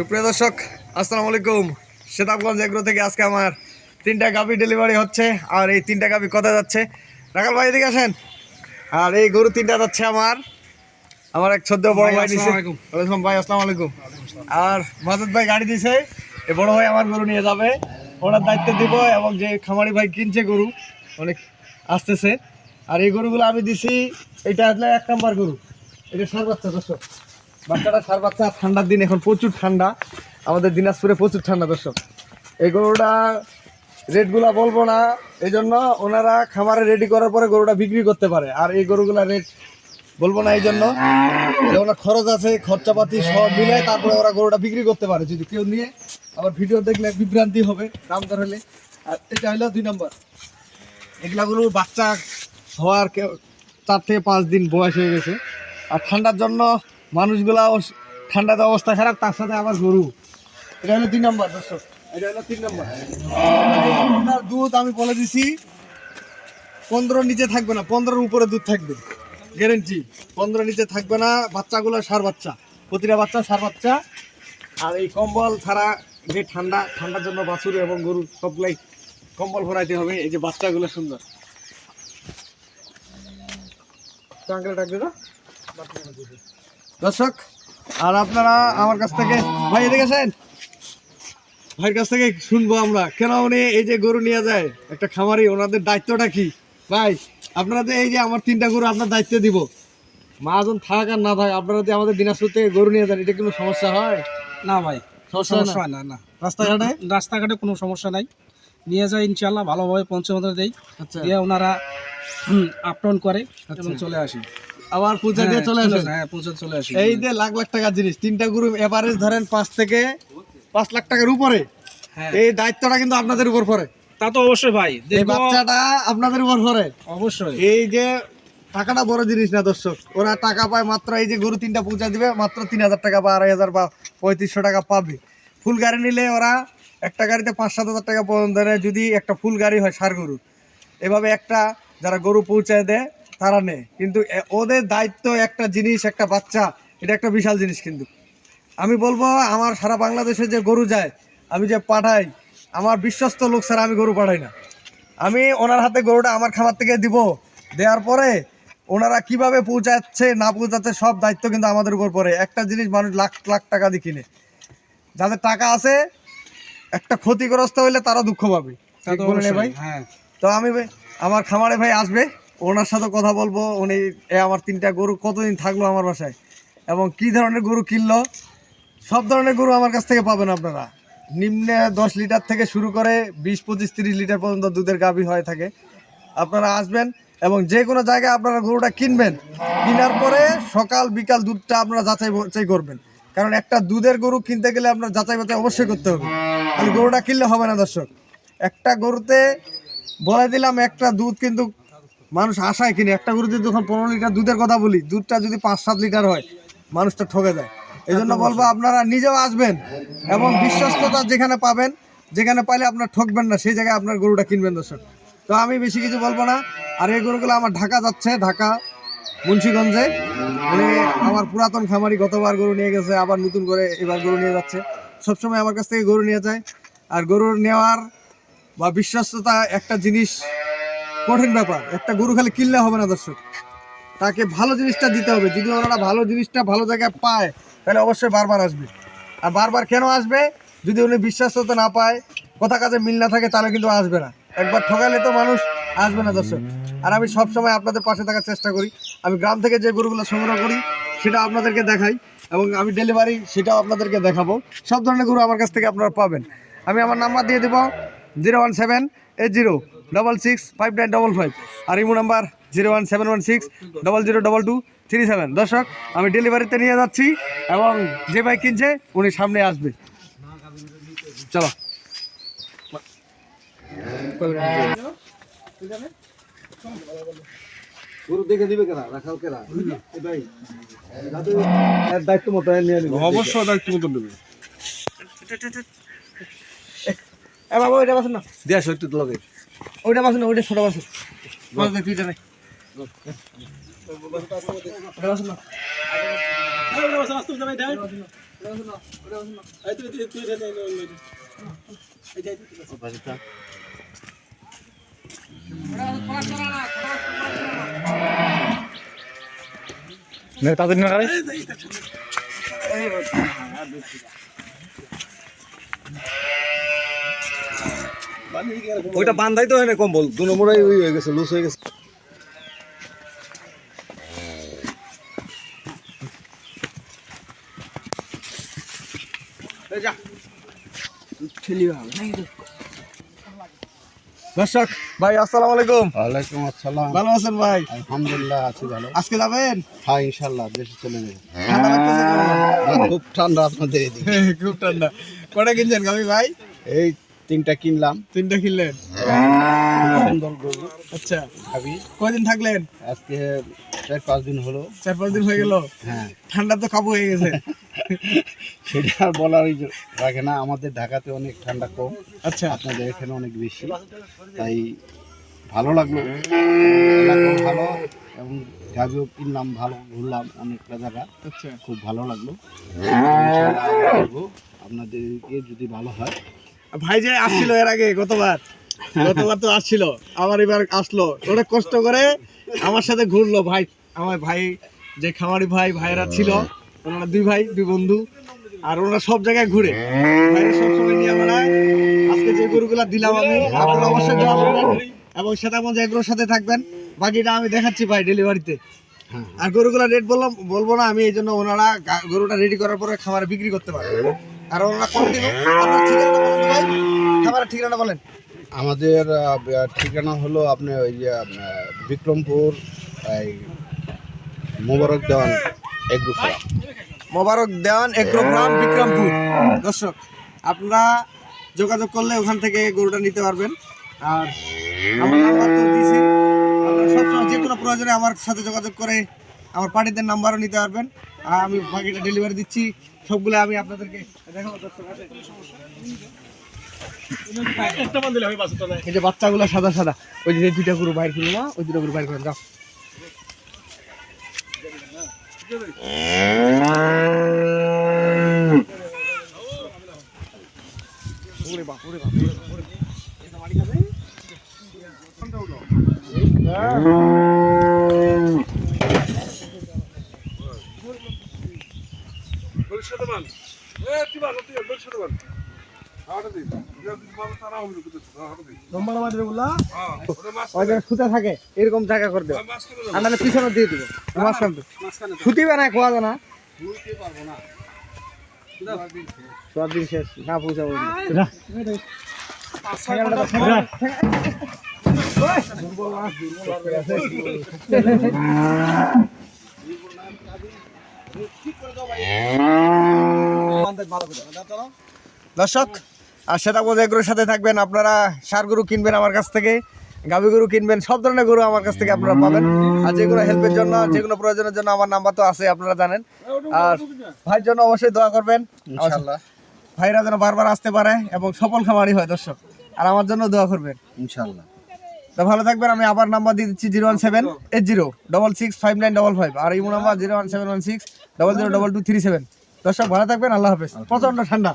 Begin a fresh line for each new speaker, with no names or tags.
সুপ্রিয় দর্শক আসসালামু আলাইকুম। সেতাবগঞ্জ এগ্রো থেকে আজকে আমার তিনটা গাভি ডেলিভারি হচ্ছে। আর এই তিনটা গাভি কথা যাচ্ছে? রাখাল ভাই এদিকে আসেন। আর এই গরু তিনটা যাচ্ছে আমার। আমার এক ছোট্ট বড়
ভাই,
দিছে ওয়ালাইকুম ভাই আসসালামু আলাইকুম। আর মাসুদ ভাই গাড়ি দিছে। এই বড় ভাই আমার গরু নিয়ে যাবে। ওনার দায়িত্ব দিব এবং যে খামারি ভাই কিনছে গরু অনেক আসতেছে। আর এই গরুগুলো আমি দিছি এটা আসলে এক নাম্বার গরু। এটা সার বাচ্চা দর্শক। বাচ্চাটা সার বাচ্চা, ঠান্ডার দিন, এখন প্রচুর ঠান্ডা। আমাদের দিনাজপুরে প্রচুর ঠান্ডা, দর্শক। এই গরুটা রেটগুলা বলব না এই জন্য ওনারা খামারে রেডি করার পরে গরুটা বিক্রি করতে পারে। আর এই গরুগুলা রেট বলব না এই জন্য ওনার খরচ আছে, খরচাপাতি সব মিলে তারপরে ওরা গরুটা বিক্রি করতে পারে। যদি কেউ নিয়ে আবার ভিডিও দেখলে বিভ্রান্তি হবে, দাম দর হলে। আর এটা হলো দুই নম্বর। এগুলা গরু বাচ্চা হওয়ার চার থেকে পাঁচ দিন বয়স হয়ে গেছে। আর ঠান্ডার জন্য মানুষগুলা ঠান্ডাতে অবস্থা খারাপ, তার সাথে আবার গরু। এটা হলো তিন নম্বর, দর্শক। এটা তিন নম্বর। দুধ আমি বলে দিছি, পনেরোর নিচে থাকবে না, পনেরোর উপরে দুধ থাকবে। গ্যারেন্টি পনেরো নিচে থাকবে না, বাচ্চাগুলো সার বাচ্চা। প্রতিটা বাচ্চা সার বাচ্চা। আর এই কম্বল ছাড়া যে ঠান্ডা, ঠান্ডার জন্য বাছুর এবং গরু সবগুলাই কম্বল ভরাইতে হবে, এই যে বাচ্চাগুলো সুন্দর। ডাক দে তো। দর্শক আর আপনারা আমার কাছ থেকে ভাই এদিকে আসেন। ভাইয়ের কাছ থেকে শুনব আমরা। কেন উনি এই যে গরু নিয়ে যায় একটা খামারি ওনাদের দায়িত্বটা কি? ভাই আপনারা যে এই যে আমার তিনটা গরু আপনার দায়িত্ব দিব। মাজন থাক আর না থাক আপনারা যে আমাদের দিনাজপুর থেকে গরু নিয়ে যান এটা কোনো সমস্যা হয়?
না ভাই
সমস্যা হয় না?
না
রাস্তাঘাটে?
রাস্তাঘাটে কোনো সমস্যা নাই। নিয়ে যায় ইনশাল্লাহ ভালোভাবে পৌঁছে দেয়
আচ্ছা।
দিয়ে ওনারা আপ ডাউন করে
আচ্ছা।
এবং চলে আসি।
আবার পূজা দিয়ে
হ্যাঁ,
চলে আসেন
হ্যাঁ পৌঁছে চলে
এই যে লাখ লাখ টাকার জিনিস তিনটা গরু এভারেজ ধরেন পাঁচ থেকে পাঁচ লাখ টাকার উপরে।
হ্যাঁ।
এই দায়িত্বটা কিন্তু আপনাদের উপর পড়ে।
তা তো অবশ্যই ভাই
এই বাচ্চাটা আপনাদের উপর পড়ে।
অবশ্যই।
এই যে টাকাটা বড় জিনিস না দর্শক ওরা টাকা পায় মাত্র এই যে গরু তিনটা পূজা দিবে মাত্র তিন হাজার টাকা বা আড়াই হাজার বা পঁয়ত্রিশশো টাকা পাবে। ফুল গাড়ি নিলে ওরা একটা গাড়িতে পাঁচ সাত হাজার টাকা পর্যন্ত যদি একটা ফুল গাড়ি হয় সার গরু এভাবে একটা যারা গরু পৌঁছায় দেয় তারা নেয়। কিন্তু ওদের দায়িত্ব একটা জিনিস একটা বাচ্চা এটা একটা বিশাল জিনিস কিন্তু। আমি বলব আমার সারা বাংলাদেশে যে গরু যায় আমি যে পাঠাই আমার বিশ্বস্ত লোক ছাড়া আমি গরু পাঠাই না। আমি ওনার হাতে গরুটা আমার খামার থেকে দিব দেওয়ার পরে ওনারা কীভাবে পৌঁছাচ্ছে না পৌঁছাচ্ছে সব দায়িত্ব কিন্তু আমাদের উপর পড়ে। একটা জিনিস মানুষ লাখ লাখ টাকা দিয়ে কিনে। যাদের টাকা আছে একটা ক্ষতিগ্রস্ত হইলে তারা দুঃখ পাবে। ভাই?
হ্যাঁ।
তো আমি আমার খামারে ভাই আসবে। ওনার সাথে কথা বলব, উনি এ আমার তিনটা গরু কতদিন থাকল আমার বাসায়, এবং কি ধরনের গরু কিনলো, সব ধরনের গরু আমার কাছ থেকে পাবেন আপনারা। নিম্নে দশ লিটার থেকে শুরু করে বিশ, পঁচিশ, তিরিশ লিটার পর্যন্ত দুধের গাভী হয়ে থাকে। আপনারা আসবেন এবং যে কোনো জায়গায় আপনারা গরুটা কিনবেন, কেনার পরে সকাল, বিকাল দুধটা আপনারা যাচাই বাছাই করবেন। কারণ একটা দুধের গরু কিনতে গেলে আপনার যাচাই বাছাই অবশ্যই করতে হবে। খালি গরুটা কিনলে হবে না, দর্শক। একটা গরুতে বলে দিলাম, একটা দুধ কিন্তু মানুষ আশায় কিনে একটা গরুতে যখন পনেরো লিটার দুধের কথা বলি দুধটা যদি পাঁচ সাত লিটার হয় মানুষটা ঠকে যায়। এই জন্য বলব আপনারা নিজেও আসবেন এবং বিশ্বস্ততা যেখানে পাবেন যেখানে পাইলে আপনার ঠকবেন না সেই জায়গায় আপনার গরুটা কিনবেন দর্শক। তো আমি বেশি কিছু বলব না। আর এই গরুগুলো আমার ঢাকা যাচ্ছে ঢাকা মুন্সীগঞ্জে। উনি আমার পুরাতন খামারি গতবার গরু নিয়ে গেছে আবার নতুন করে এবার গরু নিয়ে যাচ্ছে। সবসময় আমার কাছ থেকে গরু নিয়ে যায়। আর গরুর নেওয়ার বা বিশ্বস্ততা একটা জিনিস কঠিন ব্যাপার। একটা গরু খালি কিনলে হবে না, দর্শক। তাকে ভালো জিনিসটা দিতে হবে। যদি ওনারা ভালো জিনিসটা ভালো জায়গায় পায়, তাহলে অবশ্যই বারবার আসবে। আর বারবার কেন আসবে? যদি উনি বিশ্বাসতা না পায়, কথা কাজে মিল না থাকে, তাহলে কিন্তু আসবে না। একবার ঠকালে তো মানুষ আসবে না, দর্শক। আর আমি সবসময় আপনাদের পাশে থাকার চেষ্টা করি। আমি গ্রাম থেকে যে গরুগুলো সংগ্রহ করি, সেটা আপনাদেরকে দেখাই এবং আমি ডেলিভারি সেটাও আপনাদেরকে দেখাবো। সব ধরনের গরু আমার কাছ থেকে আপনারা পাবেন। আমি আমার নাম্বার দিয়ে দেবো, zero one seven eight zero. Double six five nine double five আর imo number zero one seven one six double zero double two three seven দর্শক আমি ডেলিভারিতে নিয়ে যাচ্ছি এবং যে ভাই কিনছে উনি সামনে আসবে। চলো। গরু দেখে দিবে কেনা রাখাল কেনা এটাই এর দায়িত্ব মতো নিয়ে নিবে।
অবশ্যই দায়িত্ব মতো নেবে।
এ বাবা ওইটা বাসন না।
দেড়শো একটু লগে।
ওইটা বাসন ওইটা ছোট বাসন। মাছ দেখ তুইটা নাই ওইটা বাসন না।
তাড়াতাড়ি না গাড়ি
ওইটা বান্ধাই তো হয় না কম্বল। দু নম্বরাই ওই হয়ে গেছে লুজ হয়ে গেছে। দর্শক ভাই আসসালামু আলাইকুম।
ওয়ালাইকুম আসসালাম।
ভালো আছেন ভাই?
আলহামদুলিল্লাহ আছি ভালো।
আজকে যাবেন?
হ্যাঁ ইনশাল্লাহ দেশে চলে যাবে।
ঠান্ডা লাগতেছে কেমন?
খুব ঠান্ডা আপনাদের
খুব ঠান্ডা। কটা কিনছেন গামি ভাই?
এই তিনটা কিনলাম।
তিনটা কিনলেন?
গরু।
আচ্ছা
খাবি
কয়দিন থাকলেন?
আজকে চার পাঁচ দিন হলো।
চার পাঁচ দিন হয়ে গেল?
হ্যাঁ।
ঠান্ডা তো কাবু হয়ে গেছে।
সেটা আর বলার রাখে না। আমাদের ঢাকাতে অনেক ঠান্ডা কম।
আচ্ছা।
আপনাদের এখানে অনেক বেশি। তাই ভালো লাগল। ভালো। এবং গাভিও কিনলাম ভালো ঘুরলাম অনেকটা জায়গা
আচ্ছা।
খুব ভালো লাগল। আপনাদেরকে যদি ভালো হয়।
ভাই যে আসছিল এর আগে গতবার গতবার তো আসছিল, আবার এবার আসলো। অনেক কষ্ট করে আমার সাথে ঘুরলো ভাই, আমার ভাই, যে খামারি ভাই, ভাইয়েরা ছিল, ওনারা দুই ভাই, দুই বন্ধু, আর ওনারা সব জায়গায় ঘুরে। সবসময় নিয়ে বেড়ায়। আজকে যে গরুগুলা দিলাম আমি, আপনারা অবশ্যই দোয়া করবেন এবং সেটাগঞ্জ এগুলোর সাথে থাকবেন। বাকিটা আমি দেখাচ্ছি ভাই ডেলিভারিতে। আর গরুগুলা রেট বললাম, বলব না, আমি এই জন্য ওনারা গরুটা রেডি করার পরে খামারে বিক্রি করতে পারে আর ওনারা কন্টিনিউ ঠিকানা বলেন
আমাদের ঠিকানা হলো আপনি ওই যে বিক্রমপুর এই মোবারক দেওয়ান এগ্রো ফার্ম।
মোবারক দেওয়ান এগ্রোগ্রাম বিক্রমপুর। দর্শক আপনারা যোগাযোগ করলে ওখান থেকে গরুটা নিতে পারবেন। আর সবসময় যে কোনো প্রয়োজনে আমার সাথে যোগাযোগ করে আমার পার্টিদের নাম্বারও নিতে পারবেন। আমি বাকিটা ডেলিভারি দিচ্ছি। সবগুলো আমি আপনাদেরকে দেখাবো এই যে বাচ্চাগুলো সাদা সাদা ওই যে দুইটা গরু বাইর করল না ওই দুটো গরু বাইর করেন যাও। বাপ বাপ, ওরে বাপ। এটা মাটি খাবে? লম্বা লম্বা দেবে বললা? ওই জায়গায় সুতা থাকে এরকম জায়গা করে দেবে। আর নাহলে পিছনে দিয়ে দিবে মাঝখান তো সুতিবে না খোয়া যায় না। সোয়াবিন শেষ না পৌঁছাবো দর্শক আর সেটা বোধ এগুলোর সাথে থাকবেন আপনারা সার গরু কিনবেন আমার কাছ থেকে গাভী গরু কিনবেন সব ধরনের গরু আমার কাছ থেকে আপনারা পাবেন। আর যে কোনো হেল্পের জন্য যে কোনো প্রয়োজনের জন্য আমার নাম্বার তো আছে আপনারা জানেন। আর ভাইয়ের জন্য অবশ্যই দোয়া করবেন। ভাইরা যেন বারবার আসতে পারে এবং সফল খামারি হয় দর্শক। আর আমার জন্য দোয়া করবেন।
ইনশাল্লাহ
তো ভালো থাকবেন আমি আবার নাম্বার দিয়ে দিচ্ছি zero one seven eight zero double six five nine double five আর imo number zero one seven one six double zero double two three seven দর্শক ভালো থাকবেন আল্লাহ হাফেজ। প্রচণ্ড ঠান্ডা।